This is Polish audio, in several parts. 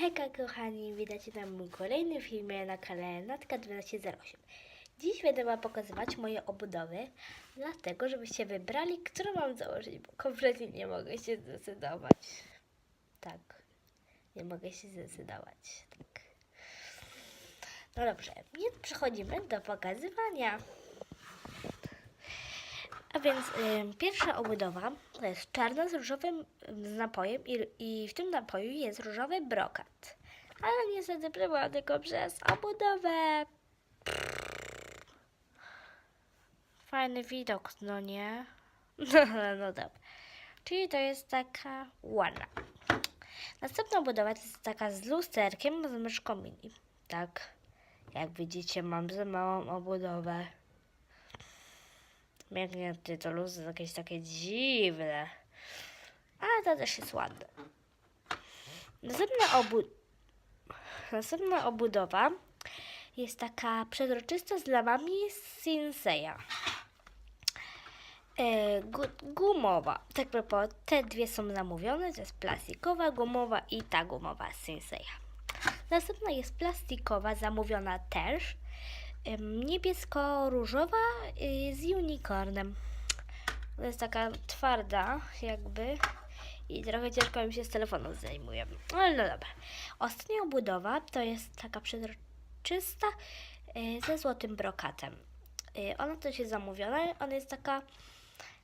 Hejka kochani, witajcie na mój kolejnym filmie na kanale Natka 1208. Dziś będę wam pokazywać moje obudowy, dlatego żebyście wybrali, którą mam założyć, bo kompletnie nie mogę się zdecydować. Tak, nie mogę się zdecydować. Tak. No dobrze, więc przechodzimy do pokazywania. Więc ym, pierwsza obudowa to jest czarna z różowym ym, napojem i, i w tym napoju jest różowy brokat. Ale niestety była tylko przez obudowę. Fajny widok, no nie? No, no dobra. Czyli to jest taka ładna. Następna budowa to jest taka z lusterkiem z myszką mini. Tak, jak widzicie mam za małą obudowę. Mięknięty to luz jakieś takie dziwne. Ale to też jest ładne. Następna, obu... Następna obudowa jest taka przezroczysta z lamami Sinseya. E, gu- gumowa. Tak propos, te dwie są zamówione. To jest plastikowa, gumowa i ta gumowa Sinseya. Następna jest plastikowa, zamówiona też. Niebiesko-różowa y, z unicornem. To jest taka twarda, jakby. I trochę ciężko mi się z telefonu zajmuje. Ale no dobra. Ostatnia obudowa to jest taka przezroczysta y, ze złotym brokatem. Y, Ona też jest zamówiona. Ona jest taka,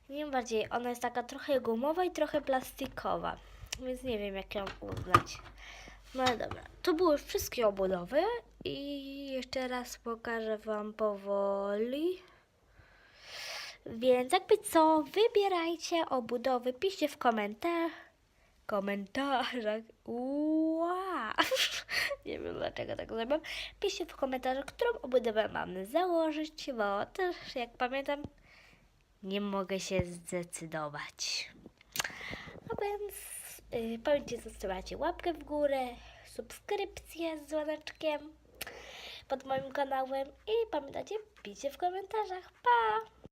nie wiem bardziej, ona jest taka trochę gumowa i trochę plastikowa. Więc nie wiem, jak ją uznać. No dobra, to były już wszystkie obudowy i jeszcze raz pokażę Wam powoli. Więc jakby co, wybierajcie obudowy, piszcie w komentarzach. Komentarzach. Ua. Nie wiem dlaczego tak zrobiłam. Piszcie w komentarzach, którą obudowę mamy założyć, bo też jak pamiętam, nie mogę się zdecydować. A więc yy, pamiętajcie, zostawiacie łapkę w górę, subskrypcję z dzwoneczkiem pod moim kanałem i pamiętajcie, piszcie w komentarzach. Pa!